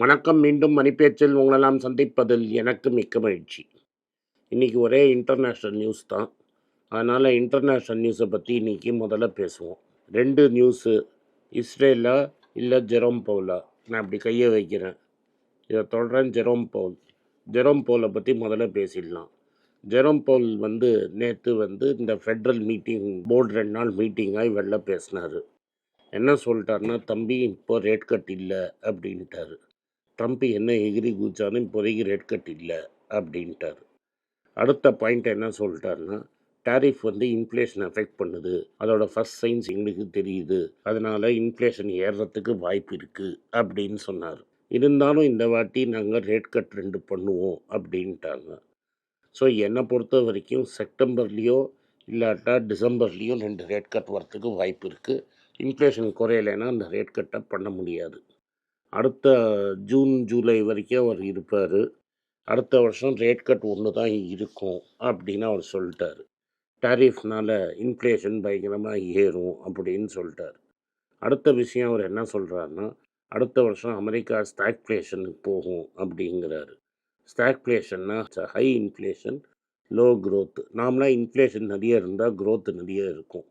வணக்கம் மீண்டும் மணிப்பேச்சில் உங்களெல்லாம் சந்திப்பதில் எனக்கு மிக்க மகிழ்ச்சி. இன்றைக்கி ஒரே இன்டர்நேஷ்னல் நியூஸ் தான். அதனால் இன்டர்நேஷ்னல் நியூஸை பற்றி இன்றைக்கி முதல்ல பேசுவோம். ரெண்டு நியூஸு இஸ்ரேலா இல்லை ஜெரோம் பவுலா? நான் அப்படி கையை வைக்கிறேன். இதை தொடரேன் ஜெரோம் பவுல். ஜெரோம் பவுலை பற்றி முதல்ல பேசிடலாம். ஜெரோம் பவுல் வந்து நேற்று வந்து இந்த ஃபெட்ரல் மீட்டிங் போர்டு ரெண்டு நாள் மீட்டிங்காக வெளில பேசினார். என்ன சொல்லிட்டாருன்னா தம்பி இப்போ ரேட் கட் இல்லை அப்படின்ட்டாரு. ட்ரம்ப் என்ன எகிரி குதிச்சாலும் இப்போதைக்கு ரேட் கட் இல்லை அப்படின்ட்டார். அடுத்த பாயிண்ட் என்ன சொல்லிட்டாருன்னா டேரிஃப் வந்து இன்ஃப்ளேஷன் அஃபெக்ட் பண்ணுது. அதோட ஃபர்ஸ்ட் சைன்ஸ் எங்களுக்கு தெரியுது. அதனால் இன்ஃப்ளேஷன் ஏறுறதுக்கு வாய்ப்பு இருக்குது அப்படின்னு சொன்னார். இருந்தாலும் இந்த வாட்டி நாங்கள் ரேட் கட் ரெண்டு பண்ணுவோம் அப்படின்ட்டாங்க. ஸோ என்னை பொறுத்த வரைக்கும் செப்டம்பர்லேயோ இல்லாட்டா டிசம்பர்லேயோ ரெண்டு ரேட் கட் வரத்துக்கு வாய்ப்பு இருக்குது இன்ஃப்ளேஷன் குறையலைன்னா அந்த ரேட் கட்டை பண்ண முடியாது. அடுத்த ஜூன் ஜூலை வரைக்கும் அவர் இருப்பார். அடுத்த வருஷம் ரேட் கட் ஒன்று தான் இருக்கும் அப்படின்னு அவர் சொல்லிட்டார். டாரிஃப்னால் இன்ஃப்ளேஷன் பயங்கரமாக ஏறும் அப்படின்னு சொல்லிட்டார். அடுத்த விஷயம் அவர் என்ன சொல்கிறாருன்னா அடுத்த வருஷம் அமெரிக்கா ஸ்டாக்ஃப்ளேஷனுக்கு போகும் அப்படிங்கிறாரு. ஸ்டாக்ஃப்ளேஷன்னா ஹை இன்ஃப்ளேஷன் லோ க்ரோத்து நார்மலாக இன்ஃப்ளேஷன் நிறைய இருந்தால் க்ரோத் நிறைய இருக்கும்.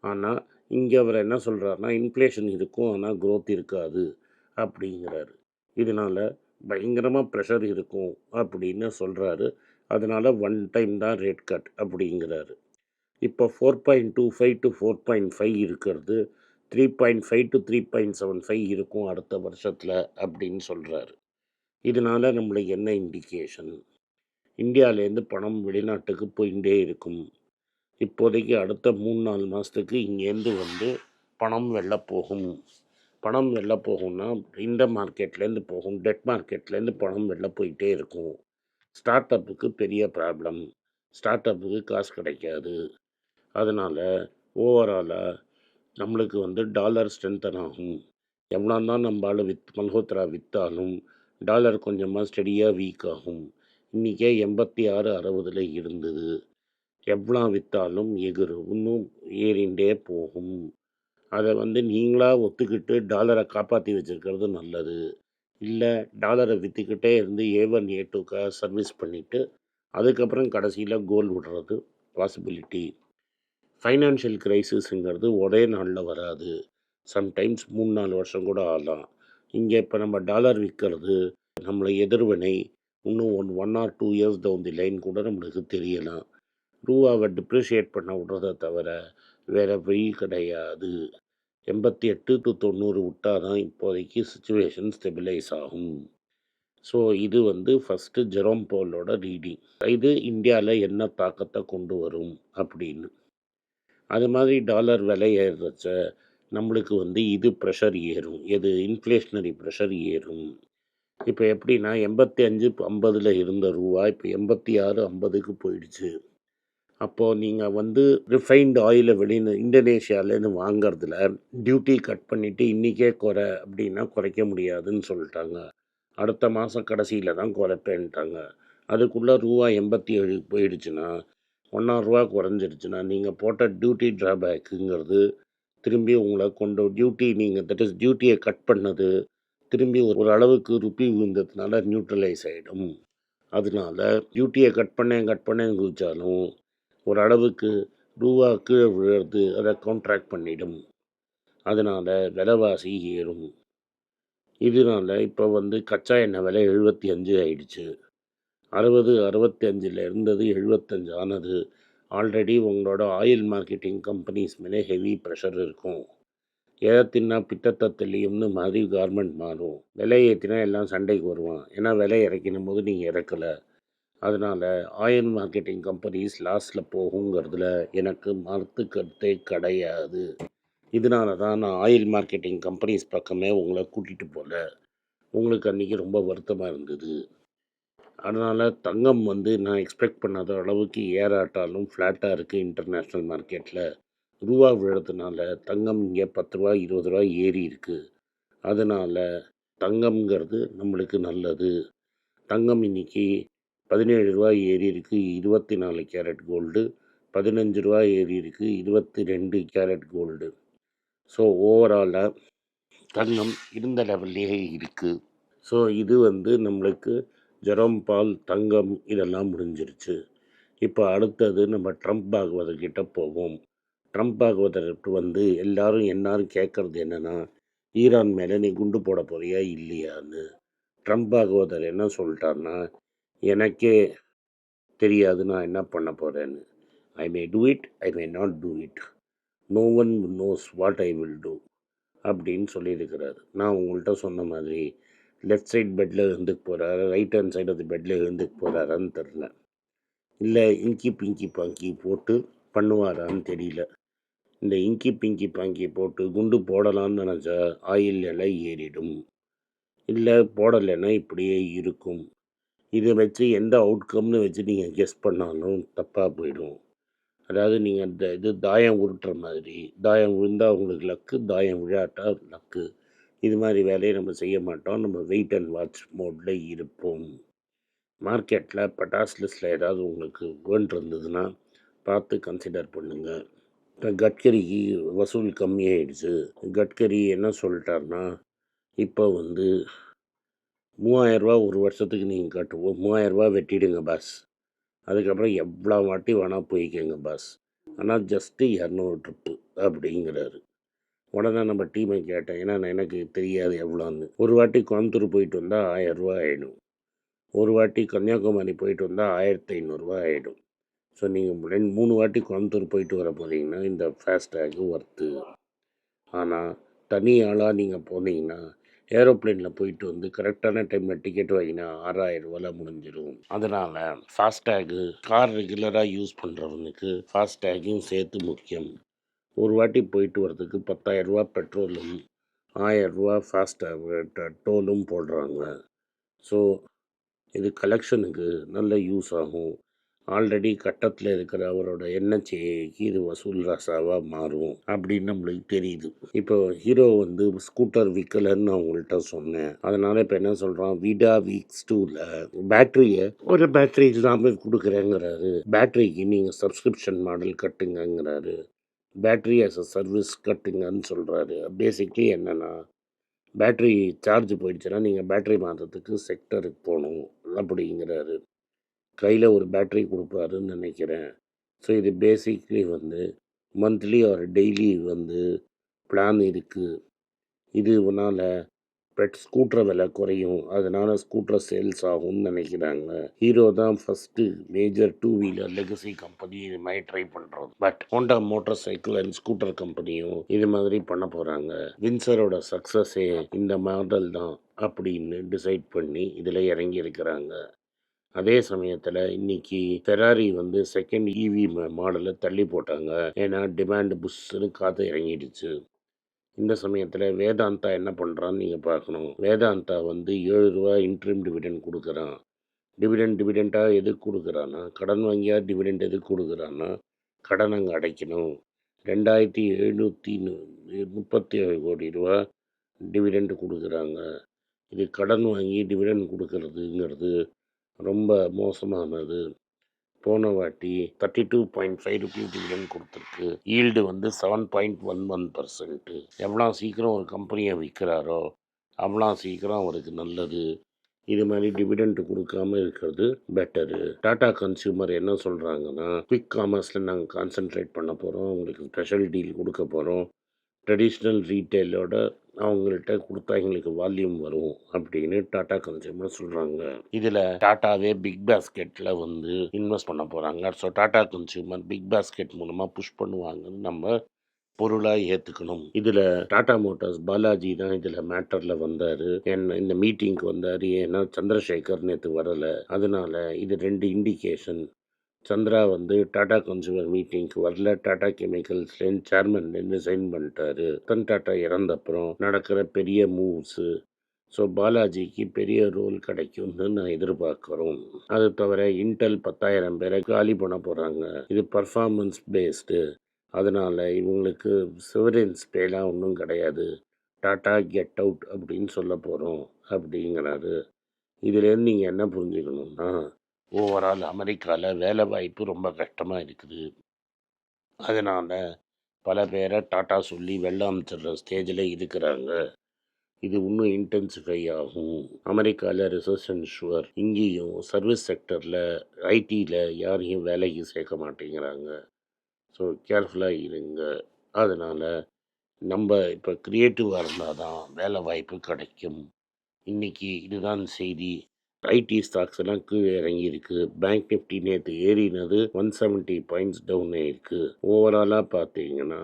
ஆனால் இங்கே அவர் என்ன சொல்கிறாருன்னா இன்ஃப்ளேஷன் இருக்கும் ஆனால் க்ரோத் இருக்காது. அப்படிங்கிறாரு. இதனால் பயங்கரமாக ப்ரெஷர் இருக்கும் அப்படின்னு சொல்கிறாரு அதனால் ஒன் டைம் தான் ரேட் கட் அப்படிங்கிறாரு. இப்போ four point two five to four point five இருக்கிறது. Three point five to three point seven five இருக்கும் அடுத்த வருஷத்தில் அப்படின்னு சொல்கிறாரு இதனால் நம்மளுக்கு என்ன இண்டிகேஷன் இந்தியாவிலேருந்து பணம் வெளிநாட்டுக்கு போயிட்டே இருக்கும். இப்போதைக்கு அடுத்த மூணு நாலு மாதத்துக்கு இங்கேருந்து வந்து பணம் வெளில போகும். பணம் வெளில போகும்னா இந்த மார்க்கெட்லேருந்து போகும் டெட் மார்க்கெட்லேருந்து பணம் வெளில போயிட்டே இருக்கும். ஸ்டார்ட் அப்புக்கு பெரிய ப்ராப்ளம். ஸ்டார்ட் அப்புக்கு காசு கிடைக்காது. அதனால் ஓவராலாக நம்மளுக்கு வந்து டாலர் ஸ்ட்ரென்தன் ஆகும். எவ்வளோ தான் நம்ம வித் மல்ஹோத்ரா விற்றாலும் டாலர் கொஞ்சமாக ஸ்டெடியாக வீக் ஆகும். இன்றைக்கே எண்பத்தி ஆறு அறுபதில் இருந்தது. எவ்வளோ விற்றாலும் எகிரும் இன்னும் ஏறிண்டே போகும். அதை வந்து நீங்களாக ஒத்துக்கிட்டு டாலரை காப்பாற்றி வச்சுருக்கிறது நல்லது. இல்லை டாலரை விற்றுக்கிட்டே இருந்து ஏ ஒன் ஏ டூக்காக சர்வீஸ் பண்ணிவிட்டு அதுக்கப்புறம் கடைசியில் கோல் விடுறது பாசிபிலிட்டி ஃபைனான்ஷியல் க்ரைசிஸுங்கிறது ஒரே நாளில் வராது. சம்டைம்ஸ் மூணு நாலு வருஷம் கூட ஆகலாம். இங்கே இப்போ நம்ம டாலர் விற்கிறது நம்மளை எதிர்வினை இன்னும் one one or two years down the line கூட நம்மளுக்கு தெரியலாம். ரூபாவை டிப்ரிஷியேட் பண்ண விடுறத தவிர வேறு வழி கிடையாது. எண்பத்தி எட்டு டு தொண்ணூறு விட்டால் தான் இப்போதைக்கு சுச்சுவேஷன் ஸ்டெபிலைஸ் ஆகும். ஸோ இது வந்து ஃபஸ்ட்டு ஜெரோம் போலோட ரீடிங் இது இந்தியாவில் என்ன தாக்கத்தை கொண்டு வரும் அப்படின்னு. அது மாதிரி டாலர் விலை ஏறுறச்ச நம்மளுக்கு வந்து இது ப்ரெஷர் ஏறும். எது? இன்ஃப்ளேஷனரி ப்ரெஷர் ஏறும். இப்போ எப்படின்னா எண்பத்தி அஞ்சு ஐம்பதில் இருந்த ரூபா இப்போ எண்பத்தி ஆறு ஐம்பதுக்கு போயிடுச்சு. அப்போது நீங்கள் வந்து ரிஃபைன்டு ஆயிலை வெளியில் இந்தோனேஷியாவிலேருந்து வாங்குறதுல டியூட்டி கட் பண்ணிவிட்டு இன்றைக்கே குறை அப்படின்னா குறைக்க முடியாதுன்னு சொல்லிட்டாங்க. அடுத்த மாதம் கடைசியில் தான் குறைப்பேன்ட்டாங்க. அதுக்குள்ளே ரூபா எண்பத்தி ஏழு போயிடுச்சுன்னா ஒன்றாரூவா குறைஞ்சிருச்சுன்னா நீங்கள் போட்ட டியூட்டி ட்ராபேக்குங்கிறது திரும்பி உங்களை கொண்டு டியூட்டி நீங்கள் தட் இஸ் டியூட்டியை கட் பண்ணது திரும்பி ஒரு அளவுக்கு ருப்பி விழுந்ததுனால நியூட்ரலைஸ் ஆகிடும் அதனால டியூட்டியை கட் பண்ணேன் கட் பண்ணேன் குதிச்சாலும் ஒரு அளவுக்கு ரூபா கீழே விழுறது அதை கான்ட்ராக்ட் பண்ணிடும். அதனால் விலைவாசி ஏறும். இதனால இப்போ வந்து கச்சா எண்ணெய் விலை எழுபத்தி அஞ்சு ஆயிடுச்சு. அறுபது அறுபத்தி அஞ்சில் இருந்தது எழுபத்தஞ்சு ஆனது. ஆல்ரெடி உங்களோட ஆயில் மார்க்கெட்டிங் கம்பெனிஸ் மேலே ஹெவி ப்ரெஷர் இருக்கும். எதை தின்னா பித்தத்தை தெளியும்னு மாதிரி கார்மெண்ட் மாறும். விலை ஏற்றினா எல்லாம் சண்டைக்கு வருவான். ஏன்னா விலை இறக்கினும் போது நீங்கள் இறக்கலை. அதனால் ஆயில் மார்க்கெட்டிங் கம்பெனிஸ் லாஸில் போகுங்கிறதுல எனக்கு மறுத்து கருத்தே கிடையாது. இதனால தான் நான் ஆயில் மார்க்கெட்டிங் கம்பெனிஸ் பக்கமே உங்களை கூட்டிகிட்டு போகல உங்களுக்கு அன்றைக்கி ரொம்ப வருத்தமாக இருந்தது. அதனால் தங்கம் வந்து நான் எக்ஸ்பெக்ட் பண்ணாத அளவுக்கு ஏறாட்டாலும் ஃப்ளாட்டாக இருக்குது இன்டர்நேஷ்னல் மார்க்கெட்டில் ரூபா விழுறதுனால தங்கம் இங்கே பத்து ரூபா இருபது ரூபா ஏறி இருக்குது அதனால் தங்கம்ங்கிறது நம்மளுக்கு நல்லது. தங்கம் இன்னைக்கு பதினேழு ரூபா ஏறி இருக்குது இருபத்தி நாலு கேரட் கோல்டு. பதினஞ்சு ரூபா ஏறி இருக்குது இருபத்தி ரெண்டு கேரட் கோல்டு. ஸோ ஓவராலாக தங்கம் இருந்த லெவல்லையே இருக்குது ஸோ இது வந்து நம்மளுக்கு ஜெரம் பால் தங்கம் இதெல்லாம் முடிஞ்சிருச்சு. இப்போ அடுத்தது நம்ம ட்ரம்ப் பாகவதர்கிட்ட போவோம். ட்ரம்ப் பாகவதர் வந்து எல்லாரும் எல்லாரும் கேட்குறது என்னென்னா ஈரான் மேலே நீ குண்டு போட போறியா இல்லையான்னு. ட்ரம்ப் பாகவதர் என்ன சொல்லிட்டாருன்னா எனக்கே தெரியாது நான் என்ன பண்ண போகிறேன்னு I may do it I may not do it no one knows what I will do அப்படின்னு சொல்லியிருக்கிறாரு. நான் உங்கள்கிட்ட சொன்ன மாதிரி லெஃப்ட் சைட் பெட்டில் இருந்துக்கு போகிறாரு ரைட் ஹேண்ட் சைடு ஆஃப் பெட்டில் இருந்துக்கு போகிறாரான்னு தெரில இல்லை இங்கி பிங்கி பாங்கி போட்டு பண்ணுவாரான்னு தெரியல. இந்த இங்கி பிங்கி பாங்கி போட்டு குண்டு போடலாம்னு நினச்சா ஆயில் எல்லாம் ஏறிடும். இல்லை போடலைன்னா இப்படியே இருக்கும். இதை வச்சு எந்த அவுட்கம்னு வச்சு நீங்கள் கெஸ் பண்ணாலும் தப்பாக போயிடும். அதாவது நீங்கள் அந்த இது தாயம் உருட்டுற மாதிரி தாயம் விழுந்தால் உங்களுக்கு லக்கு தாயம் விழாட்டா லக்கு இது மாதிரி வேலையை நம்ம செய்ய மாட்டோம். நம்ம வெயிட் அண்ட் வாட்ச் மோடில் இருப்போம். மார்க்கெட்டில் பட்டாஸ் லிஸ்ட்டில் ஏதாவது உங்களுக்கு வேண்டிருந்ததுன்னா பார்த்து கன்சிடர் பண்ணுங்கள் இப்போ கட்கரிக்கு வசூல் கம்மியாயிடுச்சு. கட்கரி என்ன சொல்லிட்டாருன்னா இப்போ வந்து மூவாயிரரூவா ஒரு வருஷத்துக்கு நீங்கள் கட்டுவோம் மூவாயிரரூவா வெட்டிடுங்க பாஸ் அதுக்கப்புறம் எவ்வளோ வாட்டி வேணால் போய்க்கங்க பாஸ் ஆனால் ஜஸ்ட்டு இரநூறு ட்ரிப்பு அப்படிங்கிறாரு. உடனே நம்ம டீமை கேட்டேன் ஏன்னா எனக்கு தெரியாது எவ்வளோன்னு. ஒரு வாட்டி கோயம்புத்தூர் போயிட்டு வந்தால் ஆயரூவா ஆகிடும் ஒரு வாட்டி கன்னியாகுமரி போயிட்டு வந்தால் ஆயிரத்தி ஐநூறுரூவா ஆகிடும் ஸோ நீங்கள் ரெண்டு மூணு வாட்டி கோயம்புத்தூர் போயிட்டு வர போகிறீங்கன்னா இந்த ஃபாஸ்டேக்கு ஒர்த்து ஆனால் தனி ஆளாக நீங்கள் போனீங்கன்னா ஏரோப்ளேனில் போயிட்டு வந்து கரெக்டான டைமில் டிக்கெட் வாங்கினா ஆறாயிரம் ரூபாயில் முடிஞ்சிடும் அதனால் ஃபாஸ்டேகு கார் ரெகுலராக யூஸ் பண்ணுறவனுக்கு ஃபாஸ்டேகும் சேர்த்து முக்கியம். ஒரு வாட்டி போயிட்டு வரதுக்கு பத்தாயிரரூபா பெட்ரோலும் ஆயரூபா ஃபாஸ்டேக் டோலும் போடுறாங்க. ஸோ இது கலெக்ஷனுக்கு நல்ல யூஸ் ஆகும். ஆல்ரெடி கட்டத்தில் இருக்கிற அவரோட எண்ணச்சேக்கு இது வசூல் ராசாவாக மாறும் அப்படின்னு நம்மளுக்கு தெரியுது. இப்போ ஹீரோ வந்து ஸ்கூட்டர் விற்கலன்னு நான் உங்கள்கிட்ட சொன்னேன். அதனால் இப்போ என்ன சொல்கிறான் விடா வீக்ஸ் டூவில் பேட்டரியை ஒரு பேட்டரி இல்லாமல் கொடுக்குறேங்கிறாரு. பேட்டரிக்கு நீங்கள் சப்ஸ்கிரிப்ஷன் மாடல் கட்டுங்கங்கிறாரு. பேட்டரி ஆஸ் அ சர்வீஸ் கட்டுங்கன்னு சொல்கிறாரு பேசிக்லி என்னென்னா பேட்ரி சார்ஜ் போயிடுச்சுன்னா நீங்கள் பேட்டரி மாற்றத்துக்கு செக்டருக்கு போகணும் அப்படிங்கிறாரு. கையில் ஒரு பேட்டரி கொடுப்பாருன்னு நினைக்கிறேன். ஸோ இது பேசிக்லி வந்து மந்த்லி ஆர் டெய்லி வந்து பிளான் இருக்குது இதுனால பெட் ஸ்கூட்டர் விலை குறையும். அதனால் ஸ்கூட்டர் சேல்ஸ் ஆகும்னு நினைக்கிறாங்க. ஹீரோ தான் first major two wheeler legacy company இது மாதிரி ட்ரை பண்ணுறது but Honda motorcycle and scooter கம்பெனியும் இது மாதிரி பண்ண போகிறாங்க வின்சரோட சக்ஸஸே இந்த மாடல் தான் அப்படின்னு டிசைட் பண்ணி இதில் இறங்கி இருக்கிறாங்க. அதே சமயத்தில் இன்னைக்கு ஃபெராரி வந்து செகண்ட் இவி மாடலை தள்ளி போட்டாங்க. ஏன்னா டிமாண்ட் புஷ்ஷுன்னு காற்று இறங்கிடுச்சு. இந்த சமயத்தில் வேதாந்தா என்ன பண்ணுறான்னு நீங்கள் பார்க்கணும். வேதாந்தா வந்து ஏழு ரூபா இன்ட்ரீம் டிவிடெண்ட் கொடுக்குறான். டிவிடெண்ட் டிவிடெண்ட்டாக எதுக்கு கொடுக்குறான்னா கடன் வாங்கியா டிவிடெண்ட் எதுக்கு கொடுக்குறான்னா கடன் அங்கே அடைக்கணும். ரெண்டாயிரத்தி எழுநூற்றி முப்பத்தி ஏழு கோடி ரூபா டிவிடெண்ட் கொடுக்குறாங்க. இது கடன் வாங்கி டிவிடெண்ட் கொடுக்கறதுங்கிறது ரொம்ப மோசமானது. போன வாட்டி thirty two point five rupees dividend கொடுத்துருக்கு. ஈல்டு வந்து seven point one one percent எவ்வளோ சீக்கிரம் ஒரு கம்பெனியை விற்கிறாரோ அவ்வளோ சீக்கிரம் அவருக்கு நல்லது. இது மாதிரி டிவிடெண்ட் கொடுக்காம இருக்கிறது பெட்டரு டாடா கன்சியூமர் என்ன சொல்கிறாங்கன்னா குவிக் காமர்ஸில் நாங்கள் கான்சென்ட்ரேட் பண்ண போகிறோம் உங்களுக்கு ஸ்பெஷல் டீல் கொடுக்க போகிறோம் ட்ரெடிஷ்னல் ரீட்டைலோட அவங்கள்ட்ட கொடுத்தா எங்களுக்கு வால்யூம் வரும் அப்படின்னு டாடா கன்சியூமர் சொல்கிறாங்க இதில் டாட்டாவே பிக் பாஸ்கெட்டில் வந்து இன்வெஸ்ட் பண்ண போகிறாங்க so Tata consumer Big Basket மூலமாக புஷ் பண்ணுவாங்கன்னு நம்ம பொருளாக ஏற்றுக்கணும் இதில் டாடா மோட்டார்ஸ் பாலாஜி தான் இதில் மேட்டரில் வந்தார். என்ன இந்த மீட்டிங்க்கு வந்தார். ஏன்னா சந்திரசேகர் நேற்று வரலை. அதனால இது ரெண்டு இண்டிகேஷன் சந்திரா வந்து டாடா கன்சூமர் மீட்டிங்க்கு வரல. டாடா கெமிக்கல்ஸ்லேருந்து சேர்மன்லேருந்து சைன் பண்ணிட்டாரு. ரத்தன் டாட்டா இறந்தப்புறம் நடக்கிற பெரிய மூவ்ஸு ஸோ பாலாஜிக்கு பெரிய ரோல் கிடைக்கும்னு நான் எதிர்பார்க்குறோம். அது தவிர இன்டெல் பத்தாயிரம் பேரை காலி பண்ண போகிறாங்க இது பர்ஃபார்மன்ஸ் பேஸ்டு அதனால் இவங்களுக்கு சிவரன்ஸ் பேலாம் ஒன்றும் கிடையாது. டாட்டா கெட் அவுட் அப்படின்னு சொல்ல போகிறோம் அப்படிங்கிறாரு. இதுலேருந்து நீங்கள் என்ன புரிஞ்சுக்கணும்னா ஓவரால் அமெரிக்காவில் வேலை வாய்ப்பு ரொம்ப கஷ்டமாக இருக்குது. அதனால் பல பேரை டாட்டா சொல்லி வெள்ளம் அமைச்சிடுற ஸ்டேஜில் இருக்கிறாங்க. இது இன்னும் இன்டென்சிஃபை ஆகும். அமெரிக்காவில் ரிசர்ஷன் ஷுவர் இங்கேயும் சர்வீஸ் செக்டரில் ஐடியில் யாரையும் வேலைக்கு சேர்க்க மாட்டேங்கிறாங்க. ஸோ கேர்ஃபுல்லாக இருங்க. அதனால் நம்ம இப்போ க்ரியேட்டிவாக இருந்தால் தான் வேலை வாய்ப்பு கிடைக்கும். இன்றைக்கி இதுதான் செய்தி. ஐடி ஸ்டாக்ஸ் எல்லாம் கீழே இறங்கியிருக்கு. பேங்க் நிஃப்டி நேற்று ஏறினது ஒன் செவன்ட்டி பாயிண்ட்ஸ் டவுன் ஆயிருக்கு. ஓவராலாக பார்த்தீங்கன்னா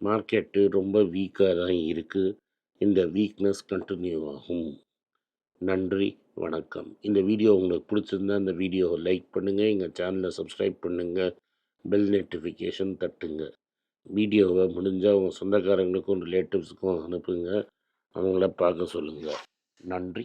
மார்க்கெட்டு ரொம்ப வீக்காக தான் இருக்குது இந்த வீக்னஸ் கண்டினியூ ஆகும். நன்றி வணக்கம். இந்த வீடியோ உங்களுக்கு பிடிச்சிருந்தா இந்த வீடியோவை லைக் பண்ணுங்கள் எங்கள் சேனலை சப்ஸ்கிரைப் பண்ணுங்கள் பெல் நோட்டிஃபிகேஷன் தட்டுங்க. வீடியோவை முடிஞ்சால் உங்கள் சொந்தக்காரங்களுக்கும் ரிலேட்டிவ்ஸுக்கும் அனுப்புங்க. அவங்கள பார்க்க சொல்லுங்கள் நன்றி.